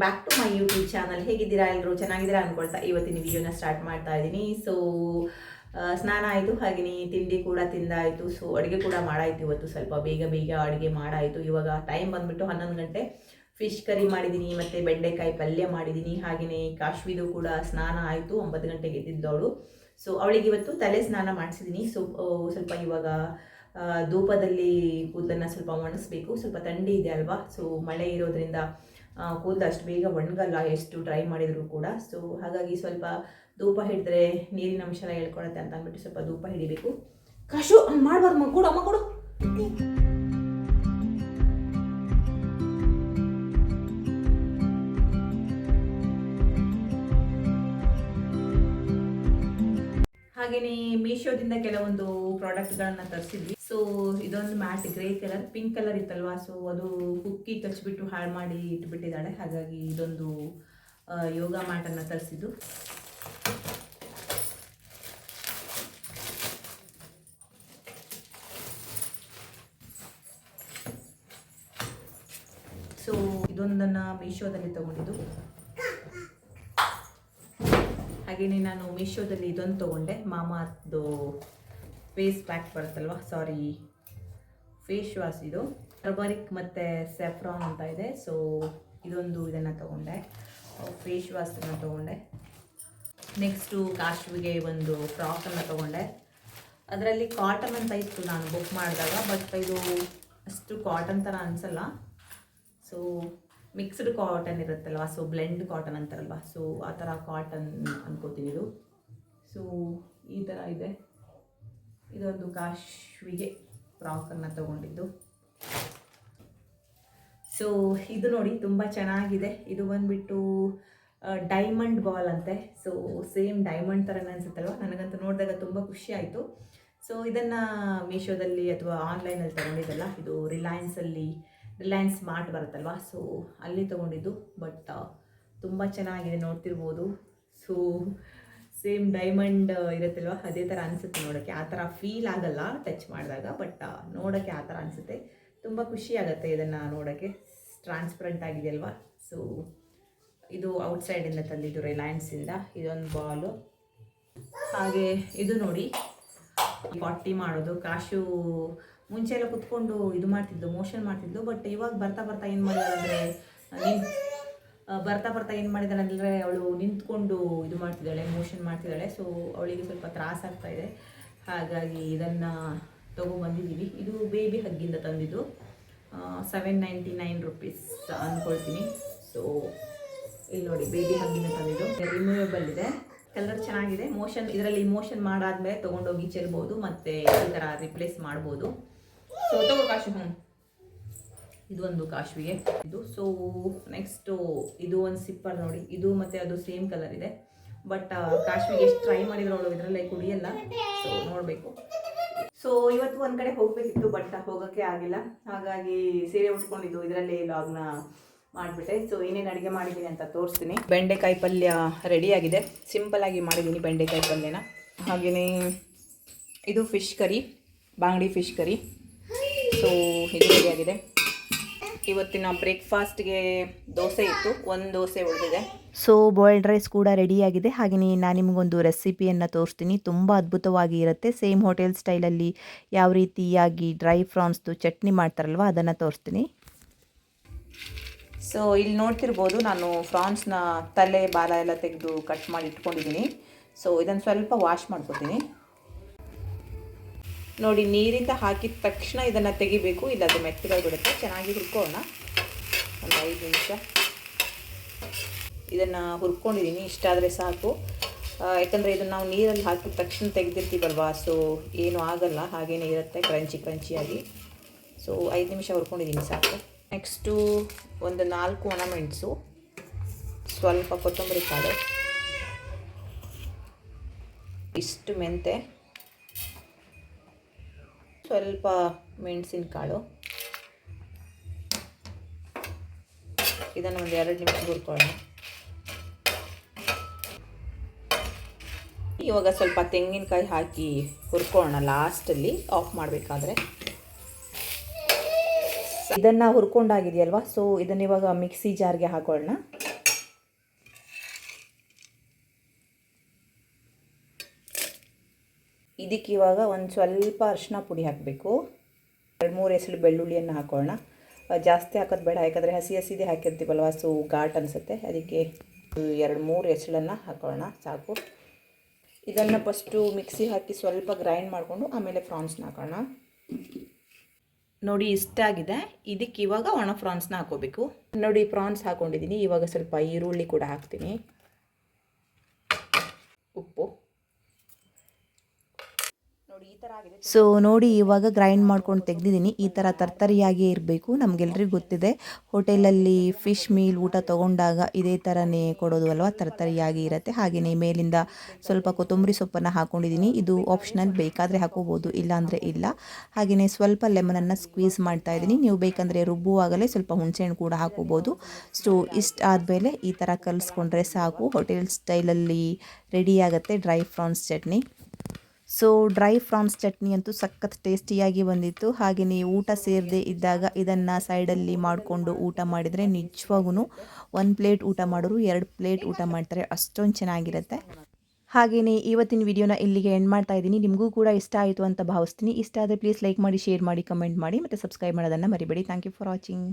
Back to my YouTube channel ಹೇಗಿದ್ದೀರಾ ಎಲ್ಲರೂ ಚೆನ್ನಾಗಿದ್ದೀರಾ ಅನ್ಕೊಳ್ತಾ ಇವತ್ತಿನ ವಿಡಿಯೋನ ಸ್ಟಾರ್ಟ್ ಮಾಡ್ತಾ ಇದ್ದೀನಿ. ಸೊ ಸ್ನಾನ ಆಯಿತು ಹಾಗೆಯೇ ತಿಂಡಿ ಕೂಡ ತಿಂದಾಯಿತು. ಸೊ ಅಡುಗೆ ಕೂಡ ಮಾಡಾಯಿತು ಇವತ್ತು ಸ್ವಲ್ಪ. ಬೇಗ ಬೇಗ ಅಡುಗೆ ಮಾಡಾಯಿತು. ಇವಾಗ ಟೈಮ್ ಬಂದ್ಬಿಟ್ಟು ಹನ್ನೊಂದು ಗಂಟೆ. ಫಿಶ್ ಕರಿ ಮಾಡಿದ್ದೀನಿ ಮತ್ತು ಬೆಂಡೆಕಾಯಿ ಪಲ್ಯ ಮಾಡಿದ್ದೀನಿ ಹಾಗೆಯೇ ಕಾಶ್ಮೀರು ಕೂಡ ಸ್ನಾನ ಆಯಿತು. ಒಂಬತ್ತು ಗಂಟೆಗೆ ಎದ್ದಿದ್ದವಳು. ಸೊ ಅವಳಿಗೆ ಇವತ್ತು ತಲೆ ಸ್ನಾನ ಮಾಡಿಸಿದ್ದೀನಿ ಸೊ ಸ್ವಲ್ಪ ಇವಾಗ ಧೂಪದಲ್ಲಿ ಕೂದಲನ್ನು ಸ್ವಲ್ಪ ಒಣಸ್ಬೇಕು. ಸ್ವಲ್ಪ ಥಂಡಿ ಇದೆ ಅಲ್ವಾ? ಸೊ ಮಳೆ ಇರೋದ್ರಿಂದ ಕೂದಲು ಅಷ್ಟು ಬೇಗ ಒಣಗಲ್ಲ, ಎಷ್ಟು ಡ್ರೈ ಮಾಡಿದರೂ ಕೂಡ. ಸೊ ಹಾಗಾಗಿ ಸ್ವಲ್ಪ ಧೂಪ ಹಿಡಿದ್ರೆ ನೀರಿನ ಅಂಶ ಎಲ್ಲ ಹೇಳ್ಕೊಳತ್ತೆ ಅಂತ ಅಂದ್ಬಿಟ್ಟು ಸ್ವಲ್ಪ ಧೂಪ ಹಿಡಿಬೇಕು. ಕಶು ಮಾಡಬಾರ್ದು ಮಗ ಅಮ್ಮ ಕೊಡು. ಹಾಗೆಯೇ ಮೀಶೋದಿಂದ ಕೆಲವೊಂದು ಪ್ರಾಡಕ್ಟ್ಗಳನ್ನು ತರಿಸಿದ್ವಿ. ಸೊ ಇದೊಂದು matte grey colour pink colour ಇತ್ತಲ್ವಾ? So ಅದು ಕುಕ್ಕಿ ಕಚ್ಬಿಟ್ಟು ಹಾಳು ಮಾಡಿ ಇಟ್ಬಿಟ್ಟಿದ್ದಾಳೆ. ಹಾಗಾಗಿ ಇದೊಂದು ಯೋಗ ಮ್ಯಾಟನ್ನು ತರಿಸಿದ್ದು. ಸೊ ಇದೊಂದನ್ನು ಮೀಶೋದಲ್ಲಿ ತಗೊಂಡಿದ್ದು. ಹಾಗೆಯೇ ನಾನು ಮೀಶೋದಲ್ಲಿ ಇದೊಂದು ತಗೊಂಡೆ. ಮಾಮಾದು ಫೇಸ್ ಪ್ಯಾಕ್ ಬರುತ್ತಲ್ವ? ಸಾರಿ ಫೇಸ್ ವಾಶ್ ಇದು. ಟರ್ಬರಿಕ್ ಮತ್ತು ಸೆಫ್ರಾನ್ ಅಂತ ಇದೆ. ಸೊ ಇದೊಂದು ಇದನ್ನು ತೊಗೊಂಡೆ. ಫೇಸ್ ವಾಶನ್ನು ತೊಗೊಂಡೆ. ನೆಕ್ಸ್ಟು ಕಾಶ್ವಿಗೆ ಒಂದು ಫ್ರಾಕನ್ನು ತೊಗೊಂಡೆ. ಅದರಲ್ಲಿ ಕಾಟನ್ ಅಂತ ಇತ್ತು ನಾನು ಬುಕ್ ಮಾಡಿದಾಗ ಬಟ್ ಇದು ಅಷ್ಟು ಕಾಟನ್ ಥರ ಅನಿಸಲ್ಲ. ಸೊ ಮಿಕ್ಸ್ಡ್ ಕಾಟನ್ ಇರುತ್ತಲ್ವ? ಸೊ ಬ್ಲೆಂಡ್ ಕಾಟನ್ ಅಂತಾರಲ್ವ? ಸೊ ಆ ಥರ ಕಾಟನ್ ಅನ್ಕೋತೀನಿ ಇದು. ಸೊ ಈ ಥರ ಇದೆ. ಇದೊಂದು ಕಾಶ್ವಿಗೆ ಫ್ರಾಕನ್ನು ತಗೊಂಡಿದ್ದು. ಸೊ ಇದು ನೋಡಿ ತುಂಬ ಚೆನ್ನಾಗಿದೆ. ಇದು ಬಂದ್ಬಿಟ್ಟು ಡೈಮಂಡ್ ಬಾಲ್ ಅಂತೆ. ಸೊ ಸೇಮ್ ಡೈಮಂಡ್ ಥರನೇ ಅನಿಸುತ್ತಲ್ವ? ನನಗಂತೂ ನೋಡಿದಾಗ ತುಂಬ ಖುಷಿ ಆಯಿತು. ಸೊ ಇದನ್ನು ಮೀಶೋದಲ್ಲಿ ಅಥವಾ ಆನ್ಲೈನಲ್ಲಿ ತೊಗೊಂಡಿದ್ದಲ್ಲ, ಇದು ರಿಲಯನ್ಸಲ್ಲಿ ರಿಲಯನ್ಸ್ ಸ್ಮಾರ್ಟ್ ಬರುತ್ತಲ್ವ? ಸೊ ಅಲ್ಲಿ ತೊಗೊಂಡಿದ್ದು. ಬಟ್ ತುಂಬ ಚೆನ್ನಾಗಿದೆ ನೋಡ್ತಿರ್ಬೋದು. ಸೊ ಸೇಮ್ ಡೈಮಂಡ್ ಇರುತ್ತಲ್ವ? ಅದೇ ಥರ ಅನಿಸುತ್ತೆ ನೋಡೋಕ್ಕೆ ಆ ಥರ ಫೀಲ್ ಆಗಲ್ಲ ಟಚ್ ಮಾಡಿದಾಗ ಬಟ್ ನೋಡೋಕ್ಕೆ ಆ ಥರ ಅನಿಸುತ್ತೆ. ತುಂಬ ಖುಷಿ ಆಗುತ್ತೆ ಇದನ್ನು ನೋಡೋಕ್ಕೆ ಟ್ರಾನ್ಸ್ಪರೆಂಟ್ ಆಗಿದೆ ಅಲ್ವಾ ಸೊ ಇದು ಔಟ್ಸೈಡಿಂದ ತಂದಿದ್ದು ರಿಲಯನ್ಸಿಂದ ಇದೊಂದು ಬಾಲು ಹಾಗೆ ಇದು ನೋಡಿ. ಪಾಟಿ ಮಾಡೋದು. ಕಾಶು ಮುಂಚೆ ಎಲ್ಲ ಕುತ್ಕೊಂಡು ಇದು ಮಾಡ್ತಿದ್ದು ಮೋಷನ್ ಮಾಡ್ತಿದ್ದು ಬಟ್ ಇವಾಗ ಬರ್ತಾ ಬರ್ತಾ ಏನು ಮಾಡೋದಂದರೆ ಬರ್ತಾ ಬರ್ತಾ ಏನು ಮಾಡಿದಾಳೆ ಅಂದರೆ ಅವಳು ನಿಂತ್ಕೊಂಡು ಇದು ಮಾಡ್ತಿದ್ದಾಳೆ ಮೋಷನ್ ಮಾಡ್ತಿದ್ದಾಳೆ. ಸೊ ಅವಳಿಗೆ ಸ್ವಲ್ಪ ತ್ರಾಸ ಆಗ್ತಾ ಇದೆ. ಹಾಗಾಗಿ ಇದನ್ನು ತೊಗೊಂಬಂದಿದ್ದೀವಿ ಇದು ಬೇಬಿ ಹಗ್ಗಿಂದ ತಂದಿದ್ದು. ಸೆವೆನ್ ನೈಂಟಿ ನೈನ್ ರುಪೀಸ್ ಅಂದ್ಕೊಳ್ತೀನಿ ಸೊ ಇಲ್ಲಿ ನೋಡಿ ಬೇಬಿ ಹಗ್ಗಿಂದ ತಂದಿದ್ದು. ರಿಮೂವೇಬಲ್ ಇದೆ. ಕಲರ್ ಚೆನ್ನಾಗಿದೆ. ಮೋಷನ್ ಇದರಲ್ಲಿ ಮೋಷನ್ ಮಾಡಾದ್ಮೇಲೆ ತೊಗೊಂಡೋಗಿ ಚೆಲ್ಬೋದು, ಮತ್ತು ಈ ಥರ ರಿಪ್ಲೇಸ್ ಮಾಡ್ಬೋದು. ಸೊ ತಗೋ ಕಾಶು. ಹ್ಞೂ ಇದು ಒಂದು ಕಾಶ್ವಿಗೆ. ಇದು ಸೊ ನೆಕ್ಸ್ಟು ಇದು ಒಂದು ಸಿಪ್ಪರ್ ನೋಡಿ. ಇದು ಮತ್ತು ಅದು ಸೇಮ್ ಕಲರ್ ಇದೆ. ಬಟ್ ಕಾಶ್ವಿಗೆ ಎಷ್ಟು ಟ್ರೈ ಮಾಡಿದ್ರು ಅವಳು ಇದರಲ್ಲೇ ಕುಡಿಯಲ್ಲ. ಸೊ ನೋಡಬೇಕು. ಸೊ ಇವತ್ತು ಒಂದು ಕಡೆ ಹೋಗಬೇಕಿತ್ತು ಬಟ್ ಹೋಗೋಕ್ಕೆ ಆಗಿಲ್ಲ. ಹಾಗಾಗಿ ಸೀರೆ ಉಟ್ಕೊಂಡಿದ್ದು ಇದರಲ್ಲೇ ಲಾಗ್ನ ಮಾಡಿಬಿಟ್ಟೆ. ಸೊ ಏನೇನು ಅಡುಗೆ ಮಾಡಿದ್ದೀನಿ ಅಂತ ತೋರಿಸ್ತೀನಿ. ಬೆಂಡೆಕಾಯಿ ಪಲ್ಯ ರೆಡಿಯಾಗಿದೆ ಸಿಂಪಲ್ಲಾಗಿ ಮಾಡಿದ್ದೀನಿ ಬೆಂಡೆಕಾಯಿ ಪಲ್ಯನ. ಹಾಗೆಯೇ ಇದು ಫಿಶ್ ಕರಿ ಬಾಂಗ್ಡಿ ಫಿಶ್ ಕರಿ ಸೊ ಇದು ರೆಡಿಯಾಗಿದೆ ಇವತ್ತಿನ ಬ್ರೇಕ್ಫಾಸ್ಟ್ಗೆ ದೋಸೆ ಇತ್ತು. ಒಂದು ದೋಸೆ ಉಳಿದಿದೆ. ಸೊ ಬಾಯ್ಲ್ಡ್ ರೈಸ್ ಕೂಡ ರೆಡಿಯಾಗಿದೆ. ಹಾಗೆಯೇ ನಾನು ನಿಮಗೊಂದು ರೆಸಿಪಿಯನ್ನು ತೋರಿಸ್ತೀನಿ. ತುಂಬ ಅದ್ಭುತವಾಗಿ ಇರುತ್ತೆ ಸೇಮ್ ಹೋಟೆಲ್ ಸ್ಟೈಲಲ್ಲಿ ಯಾವ ರೀತಿಯಾಗಿ ಡ್ರೈ ಫ್ರಾನ್ಸ್ದು ಚಟ್ನಿ ಮಾಡ್ತಾರಲ್ವ, ಅದನ್ನು ತೋರಿಸ್ತೀನಿ. ಸೊ ಇಲ್ಲಿ ನೋಡ್ತಿರ್ಬೋದು ನಾನು ಫ್ರಾನ್ಸ್ನ ತಲೆ, ಬಾಲ ಎಲ್ಲ ತೆಗೆದು ಕಟ್ ಮಾಡಿ ಇಟ್ಕೊಂಡಿದ್ದೀನಿ. ಸೊ ಇದನ್ನು ಸ್ವಲ್ಪ ವಾಶ್ ಮಾಡ್ಕೊತೀನಿ. ನೋಡಿ ನೀರಿಂದ ಹಾಕಿದ ತಕ್ಷಣ ಇದನ್ನು ತೆಗಿಬೇಕು. ಇಲ್ಲ ಅದು ಮೆತ್ತಗಾಗಿ ಬಿಡುತ್ತೆ. ಚೆನ್ನಾಗಿ ಹುರ್ಕೋಣ. ಒಂದು ಐದು ನಿಮಿಷ. ಇದನ್ನು ಹುರ್ಕೊಂಡಿದ್ದೀನಿ ಇಷ್ಟಾದರೆ ಸಾಕು. ಆ, ಯಾಕಂದರೆ ಇದನ್ನು ನಾವು ನೀರಲ್ಲಿ ಹಾಕಿದ ತಕ್ಷಣ ತೆಗೆದಿರ್ತೀವಲ್ವಾ? ಸೊ ಏನೂ ಆಗಲ್ಲ. ಹಾಗೇನೇ ಇರುತ್ತೆ ಕ್ರಂಚಿ ಕ್ರಂಚಿಯಾಗಿ. ಸೊ ಐದು ನಿಮಿಷ ಹುರ್ಕೊಂಡಿದ್ದೀನಿ ಸಾಕು. ನೆಕ್ಸ್ಟು ಒಂದು ನಾಲ್ಕು ಒಣಮೆಣಸು ಸ್ವಲ್ಪ ಕೊತ್ತಂಬರಿ ಕಾಳು. ಇಷ್ಟು ಮೆಂತೆ. ಸ್ವಲ್ಪ ಮೆಣಸಿನಕಾಳು. ಇದನ್ನು ಒಂದು ಎರಡು ನಿಮಿಷ ಹುರ್ಕೊಳ್ಳೋಣ. ಇವಾಗ ಸ್ವಲ್ಪ ತೆಂಗಿನಕಾಯಿ ಹಾಕಿ ಹುರ್ಕೊಳ್ಳೋಣ ಲಾಸ್ಟಲ್ಲಿ ಆಫ್ ಮಾಡಬೇಕಾದ್ರೆ. ಇದನ್ನು ಹುರ್ಕೊಂಡಾಗಿದೆಯಲ್ವಾ? ಸೊ ಇದನ್ನ ಇವಾಗ ಮಿಕ್ಸಿ ಜಾರ್ಗೆ ಹಾಕೊಳ್ಳೋಣ. ಇದಕ್ಕೆ ಇವಾಗ ಒಂದು ಸ್ವಲ್ಪ ಅರಿಶಿನ ಪುಡಿ ಹಾಕಬೇಕು. ಎರಡು ಮೂರು ಎಸಳು ಬೆಳ್ಳುಳ್ಳಿಯನ್ನು ಹಾಕೋಣ ಜಾಸ್ತಿ ಹಾಕೋದು ಬೇಡ, ಯಾಕಂದರೆ ಹಸಿ ಹಸಿದೇ ಹಾಕಿರ್ತೀವಲ್ವ, ಸೊ ಘಾಟ್ ಅನಿಸುತ್ತೆ. ಅದಕ್ಕೆ ಎರಡು ಮೂರು ಎಸಳನ್ನು ಹಾಕೋಣ ಸಾಕು. ಇದನ್ನು ಫಸ್ಟು ಮಿಕ್ಸಿ ಹಾಕಿ ಸ್ವಲ್ಪ ಗ್ರೈಂಡ್ ಮಾಡಿಕೊಂಡು ಆಮೇಲೆ ಫ್ರಾನ್ಸ್ನ ಹಾಕೋಣ ನೋಡಿ, ಇಷ್ಟ ಆಗಿದೆ. ಇದಕ್ಕೆ ಇವಾಗ ಒಣ ಫ್ರಾನ್ಸ್ನ ಹಾಕೋಬೇಕು ನೋಡಿ ಪ್ರಾನ್ಸ್ ಹಾಕೊಂಡಿದ್ದೀನಿ. ಇವಾಗ ಸ್ವಲ್ಪ ಈರುಳ್ಳಿ ಕೂಡ ಹಾಕ್ತೀನಿ. ಉಪ್ಪು. ಸೊ ನೋಡಿ ಇವಾಗ ಗ್ರೈಂಡ್ ಮಾಡ್ಕೊಂಡು ತೆಗ್ದಿದ್ದೀನಿ. ಈ ಥರ ತರ್ತರಿಯಾಗಿಯೇ ಇರಬೇಕು. ನಮಗೆಲ್ರಿಗೂ ಗೊತ್ತಿದೆ. ಹೋಟೆಲಲ್ಲಿ ಫಿಶ್ ಮೀಲ್ ಊಟ ತೊಗೊಂಡಾಗ ಇದೇ ಥರನೇ ಕೊಡೋದು ಅಲ್ವಾ? ತರ್ತರಿಯಾಗಿ ಇರುತ್ತೆ. ಹಾಗೆಯೇ ಮೇಲಿಂದ ಸ್ವಲ್ಪ ಕೊತ್ತಂಬರಿ ಸೊಪ್ಪನ್ನು ಹಾಕ್ಕೊಂಡಿದ್ದೀನಿ ಇದು ಆಪ್ಷನಲ್ ಬೇಕಾದರೆ ಹಾಕೋಬೋದು, ಇಲ್ಲಾಂದರೆ ಇಲ್ಲ. ಹಾಗೆಯೇ ಸ್ವಲ್ಪ ಲೆಮನನ್ನು ಸ್ಕ್ವೀಸ್ ಮಾಡ್ತಾ ಇದ್ದೀನಿ. ನೀವು ಬೇಕಂದರೆ ರುಬ್ಬುವಾಗಲೇ ಸ್ವಲ್ಪ ಹುಣಸೆಹಣ್ಣು ಕೂಡ ಹಾಕೋಬೋದು. ಸೊ ಇಷ್ಟ ಆದಮೇಲೆ ಈ ಥರ ಕಲಿಸ್ಕೊಂಡ್ರೆ ಸಾಕು. ಹೋಟೆಲ್ ಸ್ಟೈಲಲ್ಲಿ ರೆಡಿ ಆಗುತ್ತೆ dry prawns chutney. So dry prawns chutney ಅಂತೂ ಸಖತ್ ಟೇಸ್ಟಿಯಾಗಿ ಬಂದಿತ್ತು. ಹಾಗೆಯೇ ಊಟ ಸೇರದೆ ಇದ್ದಾಗ ಇದನ್ನು ಸೈಡಲ್ಲಿ ಮಾಡಿಕೊಂಡು ಊಟ ಮಾಡಿದರೆ ನಿಜವಾಗೂ ಒಂದು ಪ್ಲೇಟ್ ಊಟ ಮಾಡೋರು ಎರಡು ಪ್ಲೇಟ್ ಊಟ ಮಾಡ್ತಾರೆ. ಅಷ್ಟೊಂದು ಚೆನ್ನಾಗಿರುತ್ತೆ. ಹಾಗೆಯೇ ಇವತ್ತಿನ ವಿಡಿಯೋನ ಇಲ್ಲಿಗೆ ಎಂಡ್ ಮಾಡ್ತಾ ಇದ್ದೀನಿ. ನಿಮಗೂ ಕೂಡ ಇಷ್ಟ ಆಯಿತು ಅಂತ ಭಾವಿಸ್ತೀನಿ. ಇಷ್ಟ ಆದರೆ ಪ್ಲೀಸ್ ಲೈಕ್ ಮಾಡಿ ಶೇರ್ ಮಾಡಿ ಕಮೆಂಟ್ ಮಾಡಿ ಮತ್ತು ಸಬ್ಸ್ಕ್ರೈಬ್ ಮಾಡೋದನ್ನು ಮರಿಬೇಡಿ. Thank you for watching